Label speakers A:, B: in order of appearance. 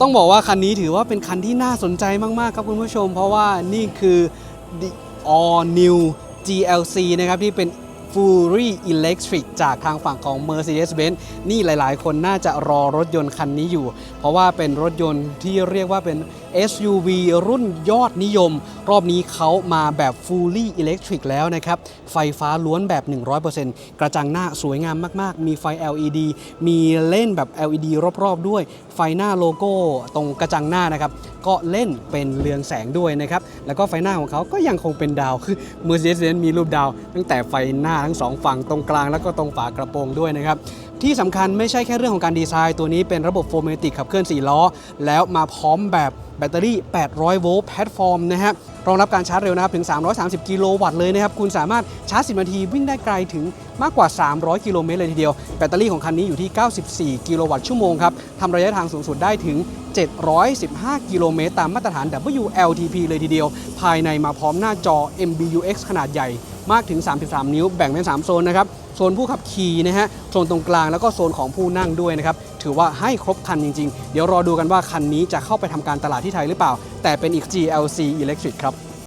A: ต้องบอกว่าคันนี้ถือว่าเป็นคันที่น่าสนใจมาก ๆ ครับคุณผู้ชม เพราะว่านี่คือ The All New GLC นะครับที่เป็น Fully Electric จากทางฝั่งของ Mercedes-Benz นี่หลาย ๆ คนน่าจะรอรถยนต์คันนี้อยู่ เพราะว่าเป็นรถยนต์ที่เรียกว่าเป็น SUV รุ่นยอดนิยม รอบนี้เขามาแบบ Fully Electric แล้วนะครับ ไฟฟ้าล้วนแบบ 100%กระจังหน้าสวยงามมาก ๆ มีไฟ LED มีเล่นแบบ LED รอบ ๆ ด้วย ไฟหน้าโลโก้ตรงกระจังหน้านะครับ ก็เล่นเป็นเรืองแสงด้วยนะครับ แล้วก็ไฟหน้าของเขาก็ยังคงเป็นดาว คือ Mercedes-Benz มีรูปดาว ตั้งแต่ไฟหน้าทั้งสองฝั่งตรงกลางแล้วก็ตรงฝากระโปรงด้วยนะครับที่สำคัญไม่ใช่แค่เรื่องของการดีไซน์ตัวนี้เป็นระบบโฟร์เมติกขับเคลื่อน 4 ล้อ แล้วมาพร้อมแบบแบตเตอรี่ 800 โวลต์แพลตฟอร์มนะฮะรองรับการชาร์จเร็วนะครับถึง 330 กิโลวัตต์เลยนะครับ คุณสามารถชาร์จ 10 นาทีวิ่งได้ไกลถึงมากกว่า 300 กิโลเมตรเลยทีเดียว แบตเตอรี่ของคันนี้อยู่ที่ 94 กิโลวัตต์ชั่วโมงครับทำระยะทางสูงสุดได้ถึง 715 กิโลเมตรตามมาตรฐาน WLTP เลยทีเดียว ภายในมาพร้อมหน้าจอ MBUX ขนาดใหญ่ มากถึง 33 นิ้วแบ่งเป็น 3 โซนนะครับ โซนผู้ขับขี่นะฮะ โซนตรงกลางแล้วก็โซนของผู้นั่งด้วยนะครับ ถือว่าให้ครบคันจริง ๆ เดี๋ยวรอดูกันว่าคันนี้จะเข้าไปทำการตลาดที่ไทยหรือเปล่า แต่เป็นอีก GLC Electric ครับ